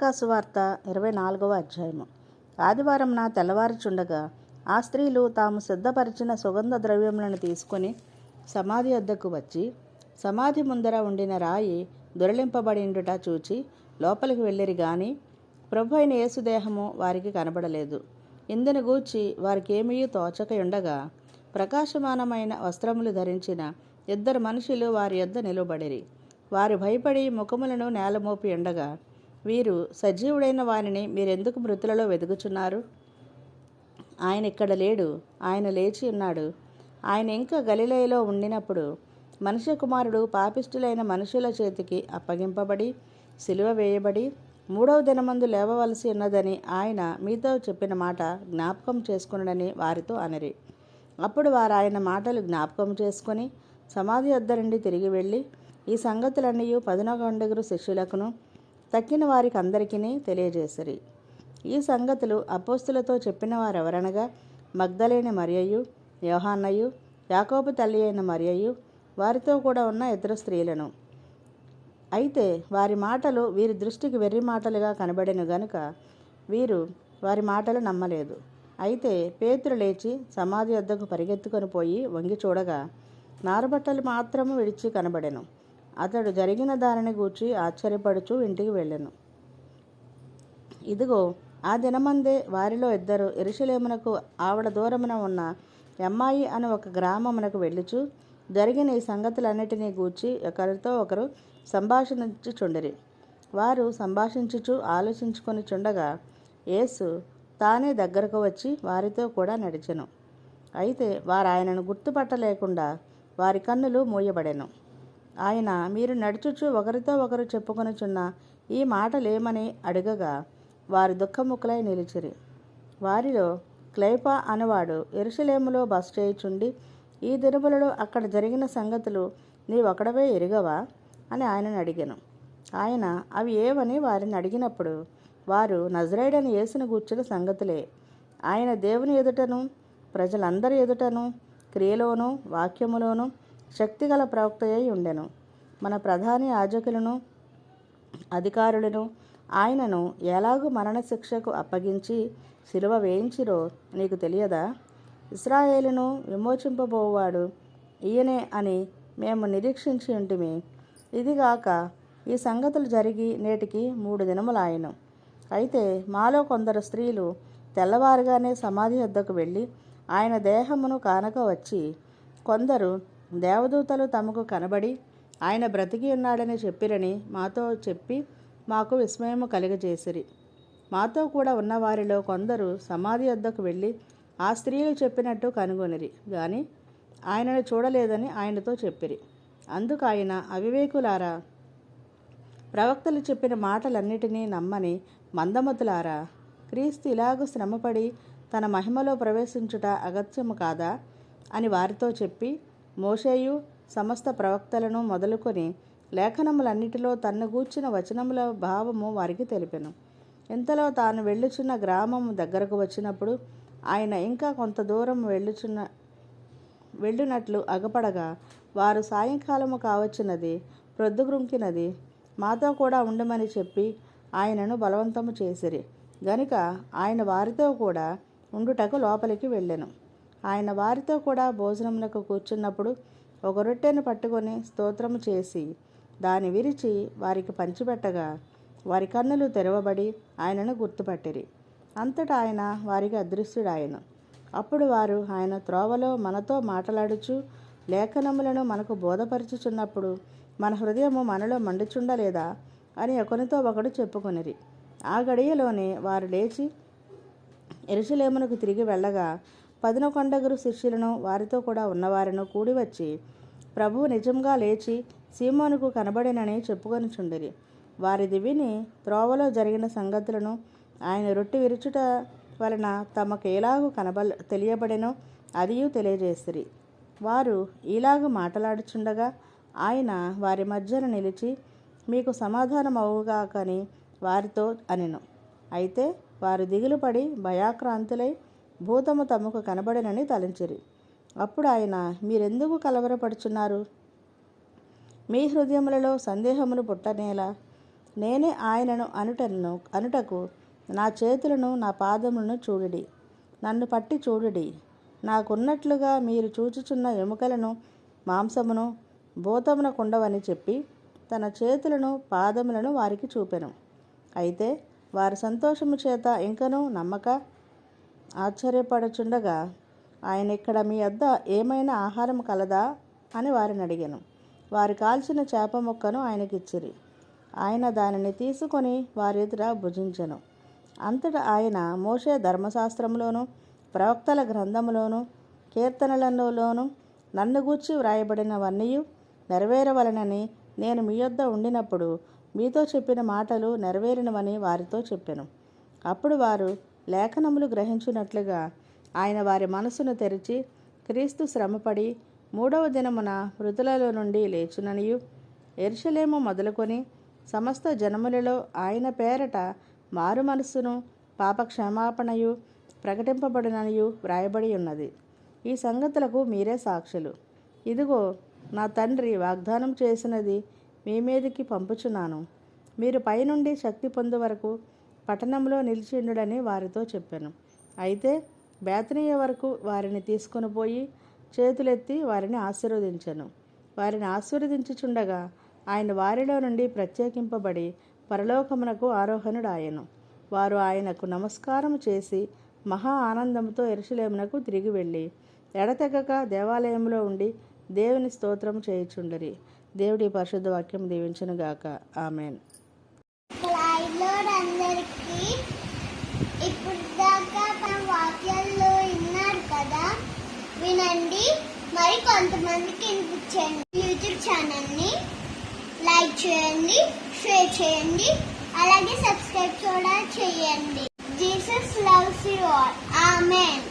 లూకాసు వార్త ఇరవై నాలుగవ అధ్యాయము. ఆదివారం నా తెల్లవారుచుండగా ఆ స్త్రీలు తాము సిద్ధపరిచిన సుగంధ ద్రవ్యములను తీసుకొని సమాధి వద్దకు వచ్చి సమాధి ముందర ఉండిన రాయి దొరలింపబడిండుట చూచి లోపలికి వెళ్ళిరి గాని ప్రభు అయిన యేసుదేహము వారికి కనబడలేదు. ఇందును గూర్చి వారికేమీ తోచకయుండగా ప్రకాశమానమైన వస్త్రములు ధరించిన ఇద్దరు మనుషులు వారి యొద్ద నిలబడిరి. వారు భయపడి ముఖములను నేలమోపి ఉండగా వీరు సజీవుడైన వారిని మీరెందుకు మృతులలో వెతుకుచున్నారు ఆయన ఇక్కడ లేడు ఆయన లేచి ఉన్నాడు. ఆయన ఇంకా గలిలయలో ఉండినప్పుడు మనుష్య కుమారుడు పాపిష్టులైన మనుషుల చేతికి అప్పగింపబడి సిలువ వేయబడి మూడవ దినమందు లేవవలసి ఉన్నదని ఆయన మీతో చెప్పిన మాట జ్ఞాపకం చేసుకునడని వారితో అనరి. అప్పుడు వారు ఆయన మాటలు జ్ఞాపకం చేసుకొని సమాధి వద్ద నుండి తిరిగి వెళ్ళి ఈ సంగతులన్నీ పదునొకండుగురు శిష్యులకును తక్కిన వారికి అందరికీ తెలియజేసిరి. ఈ సంగతులు అపోస్తులతో చెప్పిన వారెవరనగా మగ్ధలేని మరియయు యోహాన్నయు యాకోబు తల్లి అయిన మరియయు వారితో కూడా ఉన్న ఇద్దరు స్త్రీలను. అయితే వారి మాటలు వీరి దృష్టికి వెర్రి మాటలుగా కనబడిన గనుక వీరు వారి మాటలు నమ్మలేదు. అయితే పేతురు లేచి సమాధి వద్దకు పరిగెత్తుకొని పోయి వంగి చూడగా నారబట్టలు మాత్రము విడిచి కనబడెను. అతడు జరిగిన దానిని గూర్చి ఆశ్చర్యపడుచు ఇంటికి వెళ్ళెను. ఇదిగో ఆ దినమందే వారిలో ఇద్దరు ఎరుషలేమునకు ఆవిడ దూరమున ఉన్న ఎమ్మాయి అని ఒక గ్రామమునకు వెళ్ళుచు జరిగిన ఈ సంగతులన్నిటినీ గూర్చి ఒకరితో ఒకరు సంభాషించుచుండిరి. వారు సంభాషించుచు ఆలోచించుకొని చుండగా యేసు తానే దగ్గరకు వచ్చి వారితో కూడా నడిచెను. అయితే వారు ఆయనను గుర్తుపట్టలేకుండా వారి కన్నులు మూయబడెను. ఆయన మీరు నడుచుచు ఒకరితో ఒకరు చెప్పుకొనుచున్న ఈ మాటలేమని అడగగా వారి దుఃఖముఖలై నిలిచిరి. వారిలో క్లైపా అనేవాడు ఎరుసలేములో బస్ చేయుచుండి ఈ దినములలో అక్కడ జరిగిన సంగతులు నీ ఒకడవే ఎరుగవా? అని ఆయనను అడిగాను. ఆయన అవి ఏవని వారిని అడిగినప్పుడు వారు నజరైడని యేసును గూర్చిన సంగతులే. ఆయన దేవుని ఎదుటను ప్రజలందరి ఎదుటను క్రియలోను వాక్యములోను శక్తిగల ప్రవక్తయ్యి ఉండెను. మన ప్రధాని యాజకులను అధికారులను ఆయనను ఎలాగూ మరణశిక్షకు అప్పగించి శిలువ వేయించిరో నీకు తెలియదా? ఇస్రాయేలును విమోచింపబోవాడు ఈయనే అని మేము నిరీక్షించి ఉంటిమి. ఇదిగాక ఈ సంగతులు జరిగి నేటికి మూడు దినములాయను. అయితే మాలో కొందరు స్త్రీలు తెల్లవారుగానే సమాధి వద్దకు వెళ్ళి ఆయన దేహమును కానక వచ్చి కొందరు దేవదూతలు తమకు కనబడి ఆయన బ్రతికి ఉన్నాడని చెప్పిరని మాతో చెప్పి మాకు విస్మయము కలిగజేసిరి. మాతో కూడా ఉన్నవారిలో కొందరు సమాధి వద్దకు వెళ్ళి ఆ స్త్రీలు చెప్పినట్టు కనుగొనిరి. కానీ ఆయనను చూడలేదని ఆయనతో చెప్పిరి. అందుకు ఆయన అవివేకులారా ప్రవక్తలు చెప్పిన మాటలన్నిటినీ నమ్మని మందమతులారా క్రీస్తు ఇలాగూ శ్రమపడి తన మహిమలో ప్రవేశించుట అగత్యము కాదా? అని వారితో చెప్పి మోషేయు సమస్త ప్రవక్తలను మొదలుకొని లేఖనములన్నిటిలో తన్ను గూర్చిన వచనముల భావము వారికి తెలిపెను. ఇంతలో తాను వెళ్ళుచున్న గ్రామం దగ్గరకు వచ్చినప్పుడు ఆయన ఇంకా కొంత దూరం వెళ్ళుచున్న వెళ్ళునట్లు అగపడగా వారు సాయంకాలము కావచ్చినది ప్రొద్దుగ్రుంకినది మాతో కూడా ఉండమని చెప్పి ఆయనను బలవంతము చేసిరి. గనుక ఆయన వారితో కూడా ఉండుటకు లోపలికి వెళ్ళెను. ఆయన వారితో కూడా భోజనమునకు కూర్చున్నప్పుడు ఒక రొట్టెను పట్టుకొని స్తోత్రము చేసి దాని విరిచి వారికి పంచిపెట్టగా వారి కన్నులు తెరవబడి ఆయనను గుర్తుపట్టిరి. అంతటా ఆయన వారికి అదృశ్యుడాయను. అప్పుడు వారు ఆయన త్రోవలో మనతో మాట్లాడుచు లేఖనములను మనకు బోధపరచుచున్నప్పుడు మన హృదయము మనలో మండుచుండలేదా అని ఒకరితో ఒకడు చెప్పుకొనిరి. ఆ గడియలోనే వారు లేచి ఎరుసలేమునకు తిరిగి వెళ్ళగా పదినకొండగురు శిష్యులను వారితో కూడా ఉన్నవారిను కూడి వచ్చి ప్రభువు నిజంగా లేచి సీమోనుకు కనబడినని చెప్పుకొనిచుండిరి. వారిది విని త్రోవలో జరిగిన సంగతులను ఆయన రొట్టె విరుచుట వలన తమకు ఎలాగూ కనబ తెలియబడెనో అదియు తెలియజేసిరి. వారు ఇలాగ మాట్లాడుచుండగా ఆయన వారి మధ్యన నిలిచి మీకు సమాధానం అవుగాకని వారితో అనెను. అయితే వారు దిగులుపడి భయాక్రాంతులై భూతము తమకు కనబడినని తలంచిరి. అప్పుడు ఆయన మీరెందుకు కలవరపడుచున్నారు? మీ హృదయములలో సందేహములు పుట్టనేలా? నేనే ఆయనను అనుటను అనుటకు నా చేతులను నా పాదములను చూడుడి. నన్ను పట్టి చూడుడి. నాకున్నట్లుగా మీరు చూచుచున్న ఎముకలను మాంసమును భూతమునకుండవని చెప్పి తన చేతులను పాదములను వారికి చూపెను. అయితే వారి సంతోషము చేత ఇంకనూ నమ్మక ఆశ్చర్యపడుచుండగా ఆయన ఇక్కడ మీ వద్ద ఏమైనా ఆహారం కలదా? అని వారిని అడిగాను. వారి కాల్చిన చేప ముక్కను ఆయనకిచ్చిరి. ఆయన దానిని తీసుకొని వారి ఎదుట భుజించెను. అంతటా ఆయన మోషే ధర్మశాస్త్రంలోను ప్రవక్తల గ్రంథములోను కీర్తనలలోను నన్ను గూర్చి వ్రాయబడినవన్నీ నెరవేరవలనని నేను మీ యొద్ద ఉండినప్పుడు మీతో చెప్పిన మాటలు నెరవేరినవని వారితో చెప్పాను. అప్పుడు వారు లేఖనములు గ్రహించినట్లుగా ఆయన వారి మనసును తెరిచి క్రీస్తు శ్రమపడి మూడవ దినమున మృతులలో నుండి లేచుననియు. ఎరుషలేము మొదలుకొని సమస్త జనములలో ఆయన పేరట మారు మనస్సును పాప క్షమాపణయు ప్రకటింపబడిననియు వ్రాయబడి ఉన్నది. ఈ సంగతులకు మీరే సాక్షులు. ఇదిగో నా తండ్రి వాగ్దానం చేసినది మీ మీదకి పంపుచున్నాను. మీరు పైనుండి శక్తి పొందు వరకు పట్టణంలో నిలిచిండుడని వారితో చెప్పాను. అయితే బేతనీయ వరకు వారిని తీసుకొని పోయి చేతులెత్తి వారిని ఆశీర్వదించాను. వారిని ఆశీర్వదించుచుండగా ఆయన వారిలో నుండి ప్రత్యేకింపబడి పరలోకమునకు ఆరోహణుడాయను. వారు ఆయనకు నమస్కారం చేసి మహా ఆనందంతో ఎరుసలేమునకు తిరిగి వెళ్ళి ఎడతెగక దేవాలయంలో ఉండి దేవుని స్తోత్రం చేయుచుండరి. దేవుడి పరిశుద్ధ వాక్యం దీవించునుగాక. ఆమెన్. ఇప్పుడు దాకా వాక్యాల్లో విన్నారు కదా? వినండి. మరి కొంతమందికి వినిపించండి. యూట్యూబ్ ఛానల్ని లైక్ చేయండి షేర్ చేయండి అలాగే సబ్స్క్రైబ్ కూడా చేయండి. Jesus loves you all. Amen.